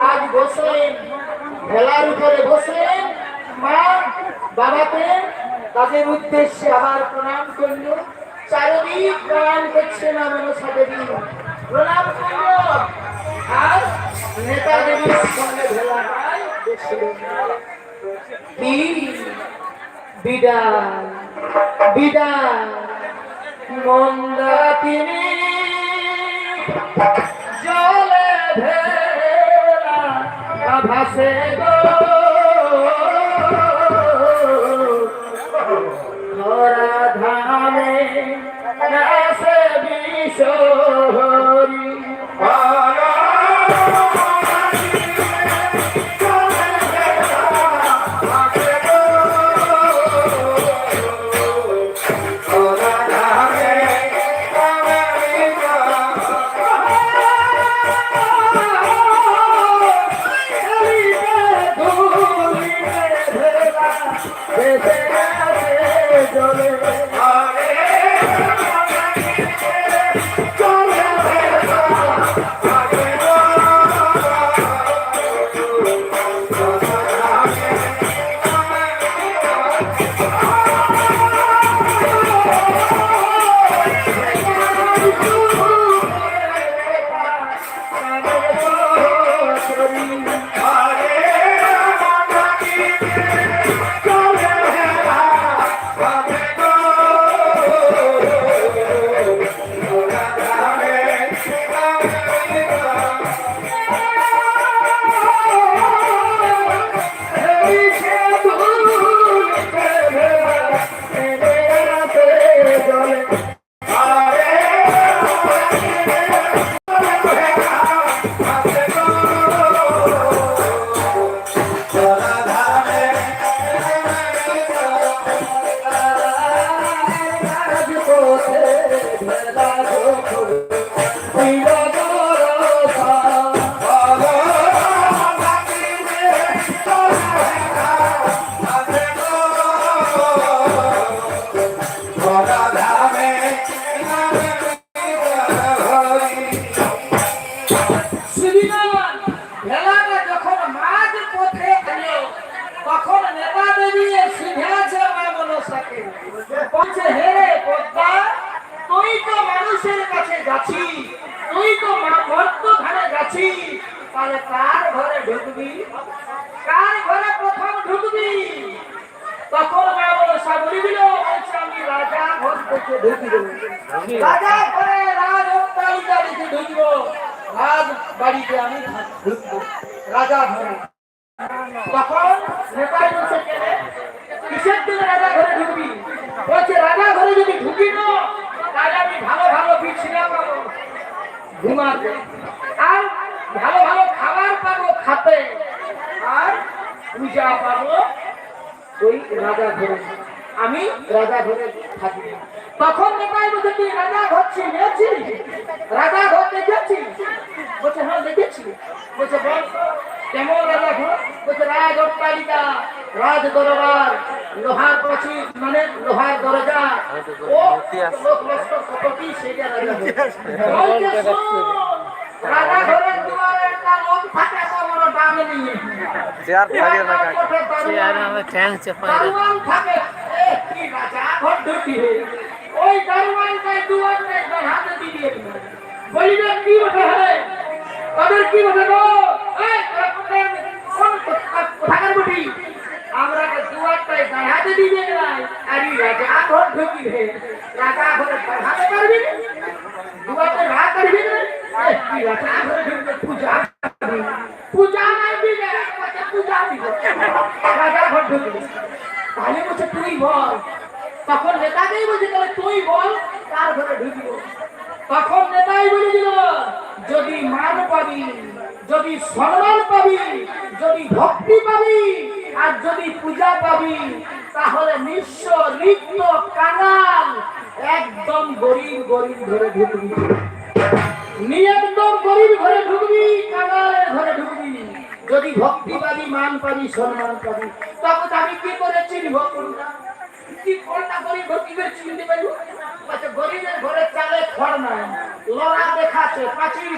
আজ বসলেন ভেলার উপরে বসলেন মা বাবাকে তাদের উদ্দেশ্যে আবার প্রণাম করল চারিদিক প্রণাম করছে না মনসা দেবী প্রণাম করল আর নেতা দেবীর সঙ্গে বীর বিদায়। বিদায়। জলে ভেলা ভাসে ধরা ধামে আসে যাচ্ছি তুই তো মর্ত ঘরে যাচ্ছি তাহলে কার ঘরে ঢুকবি? কার ঘরে প্রথম ঢুকবি? তখন মা মনসা বলি দিল। আমি রাজা ঘর থেকে ঢুকিব। রাজা ঘরে রাজ অট্টালিকা ঢুকব। রাজ বাড়িতে আমি ঢুকবো। রাজা ঘরে। তখন নেতাই বলছে কিসের জন্য রাজা ঘরে ঢুকবি? বলছে, রাজা ঘরে যদি ঢুকি না আমি ভালো ভালো বিছনা পাবো ঘুমাতে আর ভালো ভালো খাবার পাবো খাতে। আর পূজা পাবো ওই রাজা ঘরে। আমি রাজা ঘরে থাকি। তখন নেতাই বলছে তুই রাজা ঘর ছিলি? রাজা ঘর দেখেছি। বলছে হ্যাঁ দেখেছি। বলছে, বল, কেমন রাজা ঘর? বলছে রাজ অট্টালিকা রাজ দরবার লোহার প্রাচীর মানে লোহার দরজা। ও লোক নষ্ট কপটি সেটা রাজা ঘর বলছে, শোন, রাজা ঘরের দুয়ারে একটা লোক থাকে তো বড় দামে নিয়ে চেয়ার খালি না চেয়ার আমি ঠ্যাং চেপাই থাকে। কি রাজা ঘর ঢুকি ওই দারোয়ানকে দুয়ারে একবার হাতে দিয়ে দিয়ে বলিবে কি বটে হে? তাদের কি বটে গো? এই, কোন কোথাকার বটি? আমরা তো দিবে নাই ঘর দাঁড়াতে পারবি রাজা ঘরে পূজা। পূজা পূজা দিবে রাজা ঘর ঢুকবে তাহলে বলছে, তুই বল। তখন নেতাকেই বলছে, তাহলে তুই বল, কার ঘরে ঢুকবো? তখন নেতাই বলে দিল, যদি মান পাবি, যদি সম্মান পাবি, যদি ভক্তি পাবি আর যদি পূজা পাবি, তাহলে নিঃস্ব লিপ্ত কাঙাল একদম গরিব গরিব ঘরে ঢুকবি। নিয়ে একদম গরিব ঘরে ঢুকবি, কাঙালের ঘরে ঢুকবি। যদি ভক্তি পাবি, মান পাবি, সম্মান পাবি, তখন আমি কি করে চিনব কোনটা কি ফলটা গরিব গরিবের চিনতে পারব? গরিবের খড় নাই দেখাচ্ছে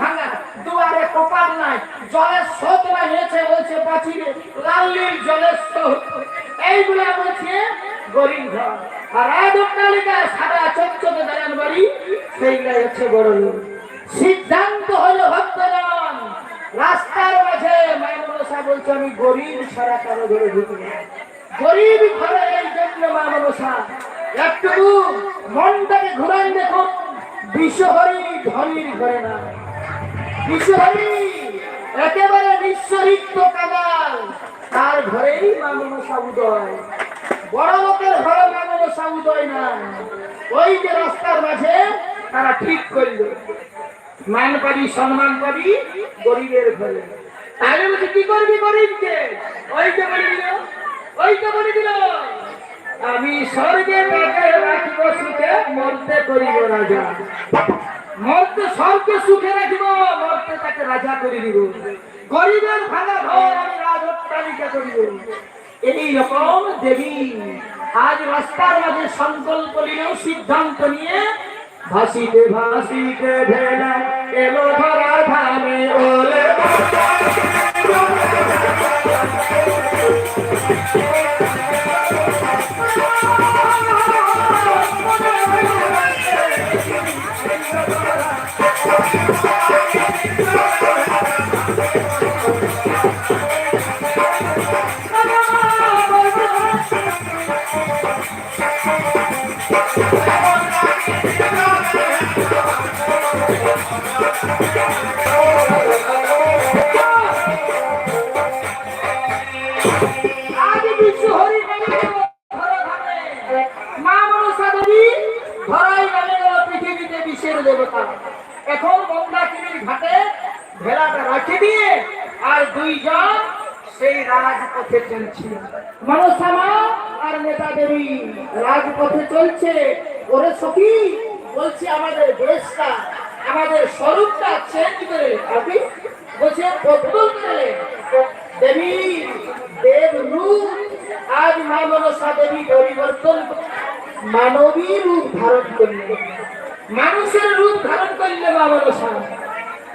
ভাঙা, দুয়ারে নাই জলের হয়েছে বলছে লাল জলের স্রোত। এইগুলা বলছে গরিব আর বাড়ি হচ্ছে সিদ্ধান্ত হলো ভক্তগণ, রাস্তার মাঝে মাইমনসা বলছে, আমি গরিব ছাড়া কারও ধরে ঢুকি গরিব ঘরে এই জন্য মাইমনসা একটু মনটাকে ঘুরান দেখুন বিশ্বহরি ধনির ঘরে না। বিশ্বহরি, একেবারে নিঃস্বরিক্ত কামাল। তার ঘরেই মামনসা উদয়। বড় লোকের ঘরে মামনসা উদয় না। ওই যে রাস্তার মাঝে তারা ঠিক করল। মান পাবি, সম্মান পাবি গরিবের ঘরে। তাহলে কি করবি গরিবকে? ওই যে বলে দিল, ওই যে বলে দিল। আমি স্বর্গে তাকে রাখিব সুখে, মরতে করিব রাজা। মরতে স্বর্গে সুখে রাখিব, মরতে তাকে রাজা করে দিব। গরিবের ভাঙা ঘর আমি রাজ অট্টালিকা করিব। এই দেবী আজ রাস্তার মাঝে সংকল্প নিলেও সিদ্ধান্ত নিয়ে ভাসিতে ভাসিতে ভেলা এলো ধরা ধামে ওলে। আর দুইজন সেই রাজপথে চলছে। মনসা মা আর নেতা দেবী রাজপথে চলছে। ওরে সখী, বলছি আমাদের দেশটা, আমাদের স্বরূপটা চেঞ্জ করে আপনি বলছে বদল করে দেবী, দেব রূপ, আজ মা মনসা দেবী পরিবর্তন, মানবী রূপ ধারণ করলে মানুষের রূপ ধারণ করলে মা মনসা।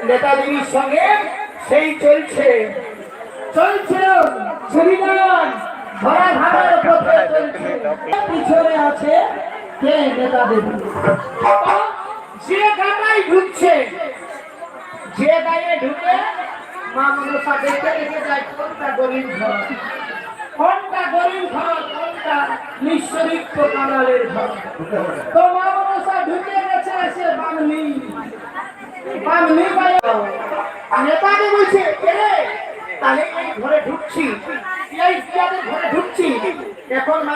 নেতা দেবীর সঙ্গে সেই চলছে। চলছে সুবিধান ধরা ধারার পথে চলছে। পিছনে আছে কে? নেতা দেবী। যে গানায় ঢুকছে, যে গায়ে ঢুকে মা মনসা দেখে দেখে যায়, কোনটা গরিব ঘর? কোনটা গরিব ঘর? কোনটা কানালের ঘর? তো মা মনসা ঢুকে গেছে, সে বাংলি নেতাকে বলছে এরে তাহলে এই ঘরে ঢুকছি। এই ঘরে ঢুকছি। এখন মা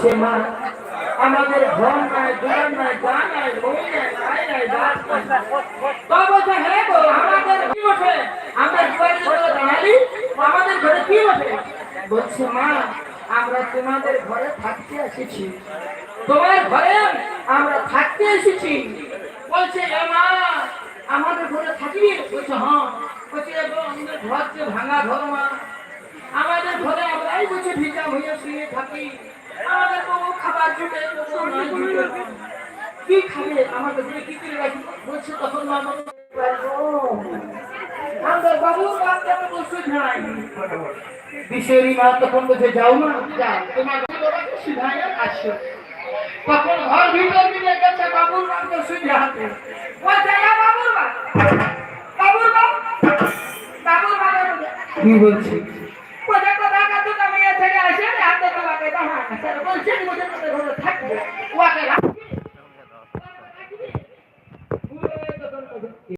বলছে মা। আমাদের ঘর নাই দুয়ার নাই গা নাই বই নাই ভাই নাই দাস নাই। তো বলছে হে গো, আমাদের কি ওঠে আমরা দুয়ারে যখন দাঁড়ালি আমাদের ঘরে কি ওঠে বলছে, মা, আমরা তোমাদের ঘরে থাকতে এসেছি। তোমার ঘরে আমরা থাকতে এসেছি। বলছে মা, আমাদের ঘরে থাকবি? বলছে হ্যাঁ। বলছে আমাদের ঘর যে ভাঙা ঘর, মা। আমাদের ঘরে আমরাই বসে ভিজা হয়ে শুয়ে থাকি। খাবার জুটে কি খাবে আমাদের ঘরে কি করে রাখি বলছে তখন মা আমাদের বাবুর বাচ্চা তো নাই বিষেরি মা তখন বলছে, যাও না যাও। তোমার বাবাকে সিধায় আসো। তখন ঘর ভিতর দিকে গেছে বাবুর বাচ্চা সুঝে হাতে। বলছে, "এ বাবুর বাবুর মা বাবুর মা। কি বলছি? কাছে কামিয়ে থেকে আসে হাতে তোমাকে দেখা বলছে বলছে ঘরে থাকবে রাখ